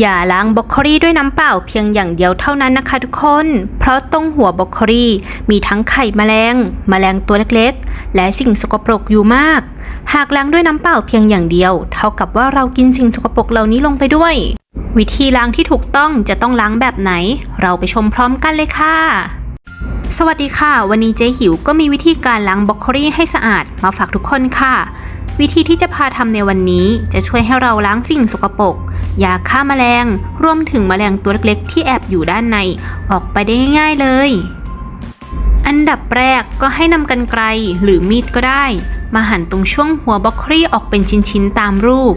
อย่าล้างบรอกโคลี่ด้วยน้ำเปล่าเพียงอย่างเดียวเท่านั้นนะคะทุกคน เพราะตรงหัวบรอกโคลี่มีทั้งไข่แมลง แมลงตัวเล็กๆ และสิ่งสกปรกอยู่มาก หากล้างด้วยน้ำเปล่าเพียงอย่างเดียว เท่ากับว่าเรากินสิ่งสกปรกเหล่านี้ลงไปด้วย วิธีล้างที่ถูกต้องจะต้องล้างแบบไหน เราไปชมพร้อมกันเลยค่ะสวัสดีค่ะ วันนี้เจ๊หิวก็มีวิธีการล้างบรอกโคลี่ให้สะอาดมาฝากทุกคนค่ะ วิธีที่จะพาทำในวันนี้จะช่วยให้เราล้างสิ่งสกปรก ยาฆ่าแมลง รวมถึงแมลงตัวเล็กๆ ที่แอบอยู่ด้านใน ออกไปได้ง่ายๆเลย อันดับแรกก็ให้นำกันไกรหรือมีดก็ได้ มาหั่นตรงช่วงหัวบรอกคลีออกเป็นชิ้นๆตามรูป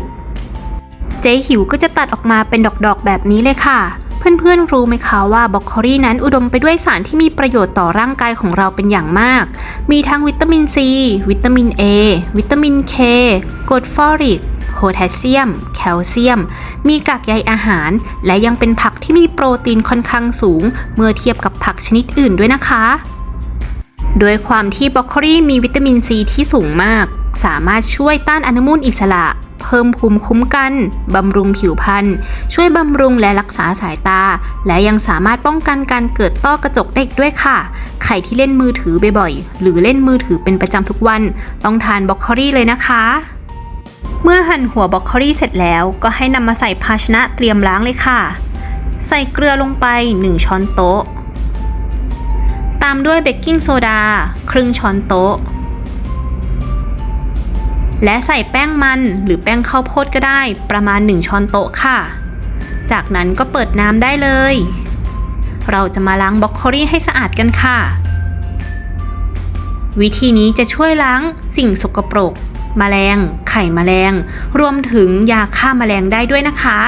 เจ๊หิวก็จะตัดออกมาเป็นดอกๆแบบนี้เลยค่ะเพื่อนๆ รู้ไหมคะว่าบรอกโคลีนั้นอุดมไปด้วยสารที่มีประโยชน์ต่อร่างกายของเราเป็นอย่างมาก มีทั้งวิตามินซี วิตามิน A วิตามิน K กรดฟอริก พแทสเซียม แคลเซียม มีกากใยอาหาร และยังเป็นผักที่มีโปรตีนค่อนข้างสูง เมื่อเทียบกับผักชนิดอื่นด้วยนะคะโดยความที่บรอกโคลีมีวิตามินซีที่สูงมาก สามารถช่วยต้านอนุมูลอิสระ เพิ่มภูมิคุ้มกัน บำรุงผิวพรรณ ช่วยบำรุงและรักษาสายตา และยังสามารถป้องกันการเกิดต้อกระจกได้อีกด้วยค่ะ ใครที่เล่นมือถือบ่อยๆ หรือเล่นมือถือเป็นประจำทุกวัน ต้องทานบรอกโคลีเลยนะคะ เมื่อหั่นหัวบรอกโคลีเสร็จแล้วก็ให้นำมาใส่ภาชนะเตรียมล้างเลยค่ะ ใส่เกลือลงไป 1 ช้อนโต๊ะ ตามด้วยเบกกิ้งโซดา ครึ่งช้อนโต๊ะ และใส่แป้งมันหรือแป้งข้าวโพดก็ได้ประมาณ 1 ช้อนโต๊ะค่ะ จากนั้นก็เปิดน้ำได้เลย เราจะมาล้างบรอกโคลีให้สะอาดกันค่ะ วิธีนี้จะช่วยล้างสิ่งสกปรก แมลง ไข่แมลง รวมถึงยาฆ่าแมลงได้ด้วยนะคะ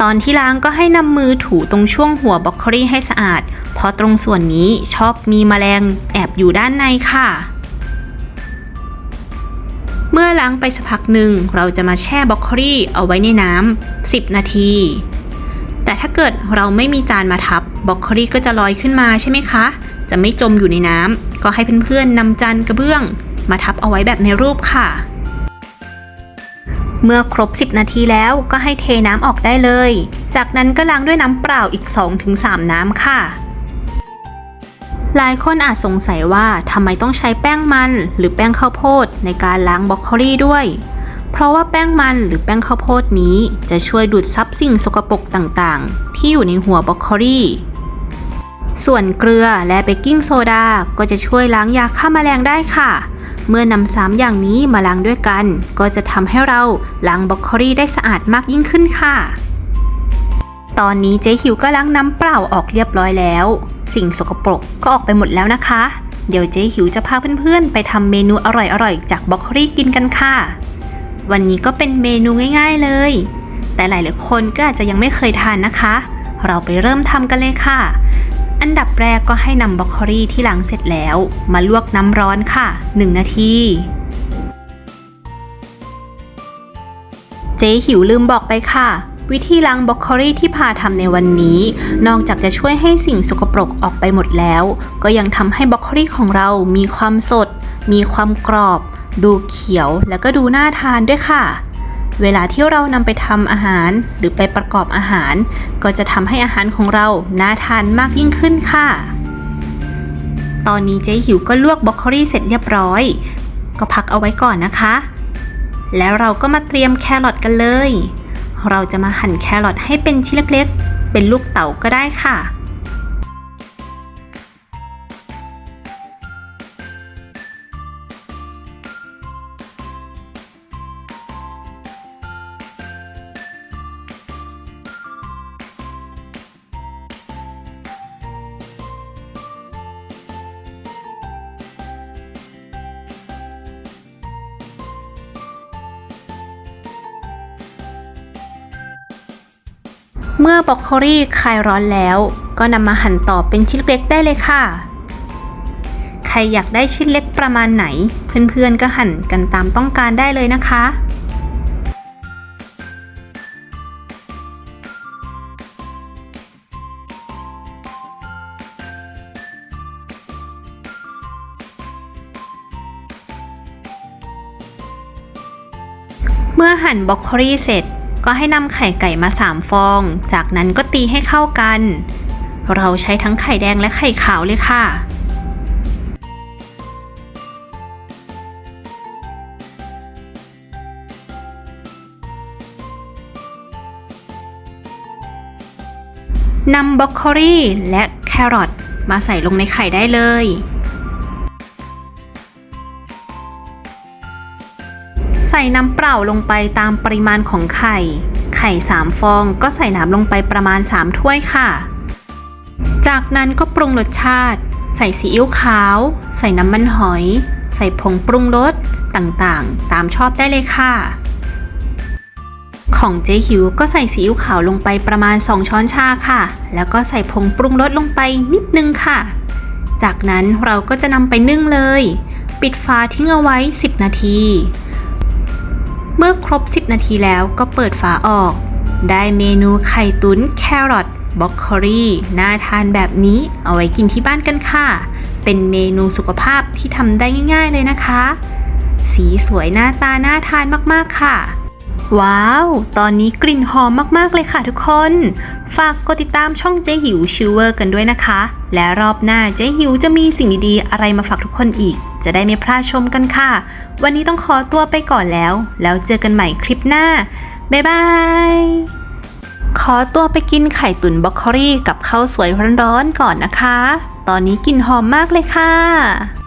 ตอนที่ล้างก็ให้นำมือถูตรงช่วงหัวบรอกคลีให้สะอาด เพราะตรงส่วนนี้ชอบมีแมลงแอบอยู่ด้านในค่ะเมื่อล้างไปสักพักหนึ่งเราจะมาแช่บรอกโคลีเอาไว้ในน้ำ10 นาที แต่ถ้าเกิดเราไม่มีจานมาทับบรอกโคลีก็จะลอยขึ้นมาใช่ไหมคะ จะไม่จมอยู่ในน้ำก็ให้เพื่อนๆนำจานกระเบื้อง มาทับเอาไว้แบบในรูปค่ะ เมื่อครบ 10 นาทีแล้วก็ให้เทน้ำออกได้เลย จากนั้นก็ล้างด้วยน้ำเปล่าอีก 2-3 น้ำค่ะ หลายคนอาจสงสัยว่าทำไมต้องใช้แป้งมันหรือแป้งข้าวโพดในการล้างบรอกโคลี่ด้วยเพราะว่าแป้งมันหรือแป้งข้าวโพดนี้ จะช่วยดูดซับสิ่งสกปรกต่างๆ ที่อยู่ในหัวบรอกโคลี่ ส่วนเกลือและเบกกิ้งโซดาก็จะช่วยล้างยาฆ่าแมลงได้ค่ะ เมื่อนำสามอย่างนี้มาล้างด้วยกัน ก็จะทำให้เราล้างบรอกโคลีได้สะอาดมากยิ่งขึ้นค่ะ ตอนนี้เจ๊หิวก็ล้างน้ำเปล่าออกเรียบร้อยแล้ว สิ่งสกปรกก็ออกไปหมดแล้วนะคะ เดี๋ยวเจ๊หิวจะพาเพื่อนๆ ไปทำเมนูอร่อยๆ จากบรอกโคลีกินกันค่ะ วันนี้ก็เป็นเมนูง่าย ๆเลย แต่หลายๆคนก็อาจจะยังไม่เคยทานนะคะ เราไปเริ่มทำกันเลยค่ะ อันดับแรกก็ให้นำบรอกโคลีที่ล้างเสร็จแล้ว มาลวกน้ำร้อนค่ะ 1 นาที เจ๊หิวลืมบอกไปค่ะ วิธีล้างบรอกโคลีที่พาทำในวันนี้ นอกจากจะช่วยให้สิ่งสกปรกออกไปหมดแล้ว ก็ยังทำให้บรอกโคลีของเรามีความสด มีความกรอบ ดูเขียวแล้วก็ดูน่าทานด้วยค่ะ เวลาที่เรานำไปทำอาหารหรือไปประกอบอาหาร ก็จะทำให้อาหารของเราน่าทานมากยิ่งขึ้นค่ะ ตอนนี้เจ๊หิวก็ลวกบรอกโคลีเสร็จเรียบร้อย ก็พักเอาไว้ก่อนนะคะ แล้วเราก็มาเตรียมแครอทกันเลย เราจะมาหั่นแครอทให้เป็นชิ้นเล็กๆ เป็นลูกเต๋าก็ได้ค่ะ เมื่อบรอกโคลีคลายร้อนแล้ว ก็นำมาหั่นต่อเป็นชิ้นเล็กได้เลยค่ะ ใครอยากได้ชิ้นเล็กประมาณไหน เพื่อนๆก็หั่นกันตามต้องการได้เลยนะคะเมื่อหั่นบรอกโคลีเสร็จ ก็ให้นำไข่ไก่มา 3 ฟอง จากนั้นก็ตีให้เข้ากัน เราใช้ทั้งไข่แดงและไข่ขาวเลยค่ะ นำบรอกโคลีและแครอทมาใส่ลงในไข่ได้เลย ใส่น้ำเปล่าลงไปตามปริมาณของไข่ ไข่ 3 ฟองก็ใส่น้ำลงไปประมาณ 3 ถ้วยค่ะ จากนั้นก็ปรุงรสชาติ ใส่ซีอิ๊วขาว ใส่น้ำมันหอย ใส่ผงปรุงรสต่างๆ ตามชอบได้เลยค่ะ ของเจ๊หิวก็ใส่ซีอิ๊วขาวลงไปประมาณ 2 ช้อนชาค่ะ แล้วก็ใส่ผงปรุงรสลงไปนิดนึงค่ะ จากนั้นเราก็จะนำไปนึ่งเลย ปิดฝาทิ้งเอาไว้ 10 นาที มื่อครบ 10 นาทีแล้วก็เปิดฝาออก ได้เมนูไข่ตุ๋นแครอทบล็อกโครีน่าทานแบบนี้เอาไว้กินที่บ้านกันค่ะ เป็นเมนูสุขภาพที่ทำได้ง่าย ๆเลยนะคะ สีสวยหน้าตาน่าทานมากๆค่ะ ว้าว ตอนนี้กลิ่นหอมมาก ๆ เลยค่ะทุกคน ฝากกดติดตามช่องเจ๊หิวชิวเวอร์กันด้วยนะคะ และรอบหน้าเจ๊หิวจะมีสิ่งดีๆ อะไรมาฝากทุกคนอีก จะได้ไม่พลาดชมกันค่ะ วันนี้ต้องขอตัวไปก่อนแล้ว แล้วเจอกันใหม่คลิปหน้า บ๊ายบาย ขอตัวไปกินไข่ตุ๋นบรอกโคลีกับข้าวสวยร้อนๆก่อนนะคะ ตอนนี้กลิ่นหอมมากเลยค่ะ